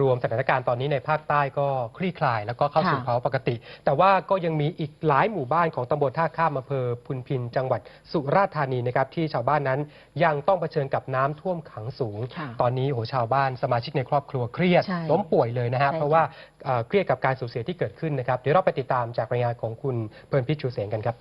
รวมๆสถานการณ์ตอนนี้ในภาคใต้ก็คลี่คลาย แล้วก็เข้าสู่ค่ะภาวะปกติ แต่ว่าก็ยังมีอีกหลายหมู่บ้านของตำบลท่าข้ามอำเภอพุนพิน จังหวัดสุราษฎร์ธานีนะครับที่ชาวบ้านนั้นยังต้องเผชิญกับน้ำท่วมขังสูง ค่ะตอนนี้โหชาวบ้านสมาชิกในครอบครัวเครียดใช่ล้มป่วยเลยนะฮะใช่เพราะว่าเอ่อเครียดกับการสูญเสียที่เกิดขึ้นนะครับเดี๋ยวเราไปติดตามจากรายงานของคุณเพลินพิชชูเสงกันครับ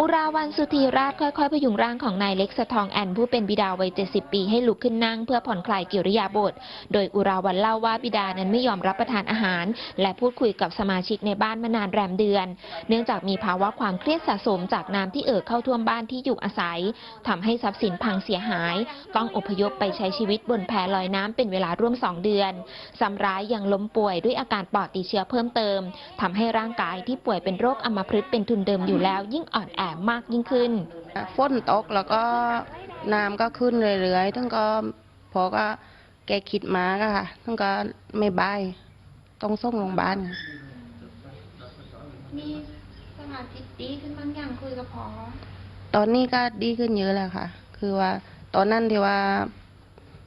อุราวันสุธีราชค่อยๆ พยุงร่างของนายเล็กสะทองแอนผู้เป็นบิดาวัย 70 ปีให้ลุกขึ้นนั่งเพื่อผ่อนคลายกิริยาบถโดยอุราวันเล่าว่าบิดานั้นไม่ยอมรับประทานอาหาร และพูดคุยกับสมาชิกในบ้านมานานแรมเดือน เนื่องจากมีภาวะความเครียดสะสมจากน้ำที่เอ่อเข้าท่วมบ้านที่อยู่อาศัยทำให้ทรัพย์สินพังเสียหาย ต้องอพยพไปใช้ชีวิตบนแพลอยน้ำเป็นเวลาร่วม 2 เดือนซ้ำร้ายยังล้มป่วยด้วยอาการปอดติดเชื้อเพิ่มเติมทำให้ร่างกายที่ป่วยเป็นโรคอัมพฤกษ์เป็นทุนเดิมอยู่แล้วยิ่งอ่อนแอมากยิ่งขึ้นฝนตกแล้วก็น้ำก็ขึ้นเรื่อยๆทั้งก็พอก็แกคิดมาก็ค่ะทั้งก็ไม่บายต้องส่งโรงพยาบาลค่ะมีสมาธิดีขึ้นบางอย่างคุยกับพอตอนนี้ก็ดีขึ้นเยอะแล้วค่ะ คือว่าตอนนั้นที่ว่า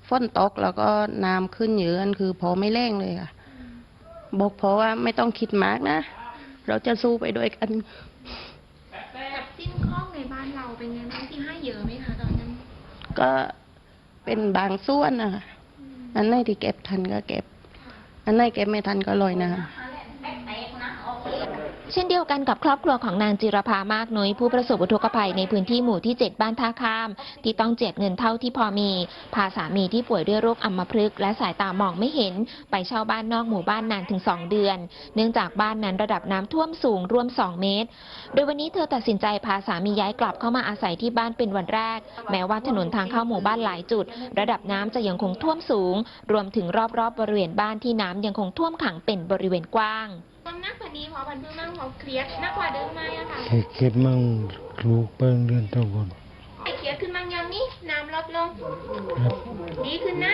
ฝนตกแล้วก็น้ำขึ้นเยอะนั่นคือพอไม่แรงเลยค่ะ บอกพอว่าไม่ต้องคิดมากนะ เราจะสู้ไปด้วยกัน กับสิ้นข้องในบ้านเราเป็นไงบ้างที่ให้เยอะไหมคะตอนนั้น ก็เป็นบางส่วนนะคะอันไหนที่เก็บทันก็เก็บ อันไหนเก็บไม่ทันก็ลอยน้ำ เช่นเดียวกันกับครอบครัวของนางจิรภามากน้อยผู้ประสบอุทกภัยในพื้นที่หมู่ที่ 7 บ้านท่าข้าม ที่ต้องเจียดเงินเท่าที่พอมี พาสามีที่ป่วยด้วยโรคอัมพฤกษ์และสายตามองไม่เห็น ไปเช่าบ้านนอกหมู่บ้านนานถึง 2 เดือน เนื่องจากบ้านนั้นระดับน้ำท่วมสูงรวม 2 เมตร โดยวันนี้เธอตัดสินใจพาสามีย้ายกลับเข้ามาอาศัยที่บ้านเป็นวันแรก แม้ว่าถนนทางเข้าหมู่บ้านหลายจุด ระดับน้ำจะยังคงท่วมสูง รวมถึงรอบๆบริเวณบ้านที่น้ำยังคงท่วมขังเป็นบริเวณกว้างความนักกว่านี้พอพันเพิ่มมากพอเครียดนักกว่าเดิมไหมอะค่ะให้เก็บมั่งลูกเปิ้งเดือนตะกอนไอเครียดขึ้นบางอย่างนี้น้ำลดลง ครับ ดีขึ้นนะ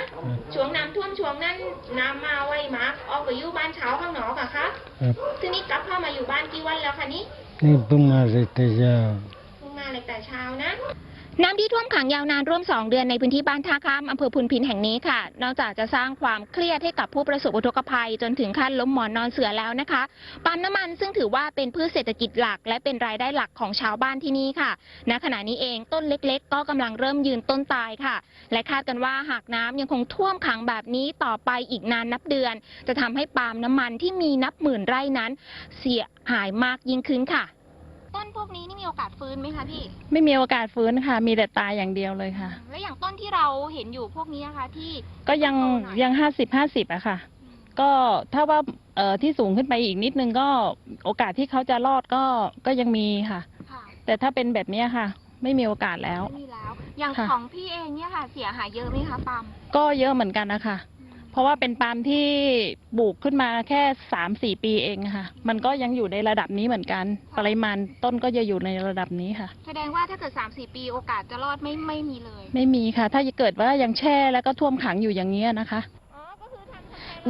ช่วงน้ำท่วมช่วงนั้นน้ำมาไวมากออกไปอยู่บ้านเช้าข้างนอกอะคะครับ ทีนี้กลับเข้ามาอยู่บ้านกี่วันแล้วคะนี่นี่เพิ่งมาเลยแต่ยาเพิ่งมาเลยแต่เช้านะ น้ำที่ท่วมขังยาวนานร่วม 2 เดือนในพื้นที่บ้านท่าข้ามอำเภอพุนพินแห่งนี้ค่ะ นอกจากจะสร้างความเครียดให้กับผู้ประสบอุทกภัย จนถึงขั้นล้มหมอนนอนเสือแล้วนะคะ ปั๊มน้ำมันซึ่งถือว่าเป็นพืชเศรษฐกิจหลัก และเป็นรายได้หลักของชาวบ้านที่นี่ค่ะ ณ ขณะนี้เองต้นเล็กๆ ก็กำลังเริ่มยืนต้นตายค่ะ และคาดกันว่าหากน้ำยังคงท่วมขังแบบนี้ต่อไปอีกนานนับเดือน จะทำให้ปาล์มน้ำมันที่มีนับหมื่นไร่นั้น เสียหายมากยิ่งขึ้นค่ะ นพวกนี้นี่มีโอกาสฟื้นไหมคะพี่ ไม่มีโอกาสฟื้นค่ะ มีแต่ตายอย่างเดียวเลยค่ะ และอย่างต้นที่เราเห็นอยู่พวกนี้นะคะที่ก็ยังโตหน่อยยังห้าสิบห้าสิบอะค่ะก็ถ้าว่าเอ่อที่สูงขึ้นไปอีกนิดนึงก็โอกาสที่เขาจะรอดก็ก็ยังมีค่ะ ค่ะแต่ถ้าเป็นแบบเนี้ยค่ะ ไม่มีโอกาสแล้ว ไม่มีแล้ว อย่างค่ะ ของพี่เองเนี่ยค่ะ เสียหายเยอะไหมคะปาล์มก็เยอะเหมือนกันนะคะเพ ราะว่าเป็นปาล์มที่ปลูกขึ้นมาแค่สามสี่ปีเองค่ะ มันก็ยังอยู่ในระดับนี้เหมือนกัน ปริมาณต้นก็จะอยู่ในระดับนี้ค่ะ แสดงว่าถ้าเกิด3-4ปีโอกาสจะรอดไม่ไม่มีเลย ไม่มีค่ะ ถ้าเกิดว่ายังแช่แล้วก็ท่วมขังอยู่อย่างนี้ยนะคะ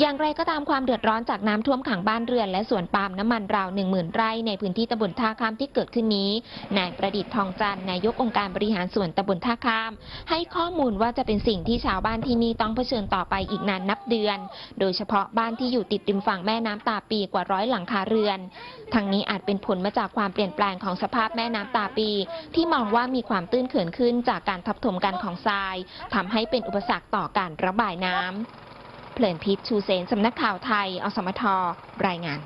อย่างไรก็ตามความเดือดร้อนจากน้ำท่วมขังบ้านเรือน และสวนปาล์มน้ำมันราว 1 0,000 ไร่ในพื้นที่ตำบลท่าข้ามที่เกิดขึ้นนี้ นายประดิษฐ์ทองจันทร์นายกองค์การบริหารส่วนตำบลท่าข้าม ให้ข้อมูลว่าจะเป็นสิ่งที่ชาวบ้านที่นี่ต้องเผชิญต่อไปอีกนานนับเดือน โดยเฉพาะบ้านที่อยู่ติดริมฝั่งแม่น้ำตาปีกว่าร้อยหลังคาเรือน ทั้งนี้อาจเป็นผลมาจากความเปลี่ยนแปลงของสภาพแม่น้ำตาปี ที่มองว่ามีความตื้นเขินขึ้นจากการทับถมกันของทรายทำให้เป็นอุปสรรคต่อการระบายน้ำ เพลินพิษชูเสนสำนักข่าวไทย อสมทรายงาน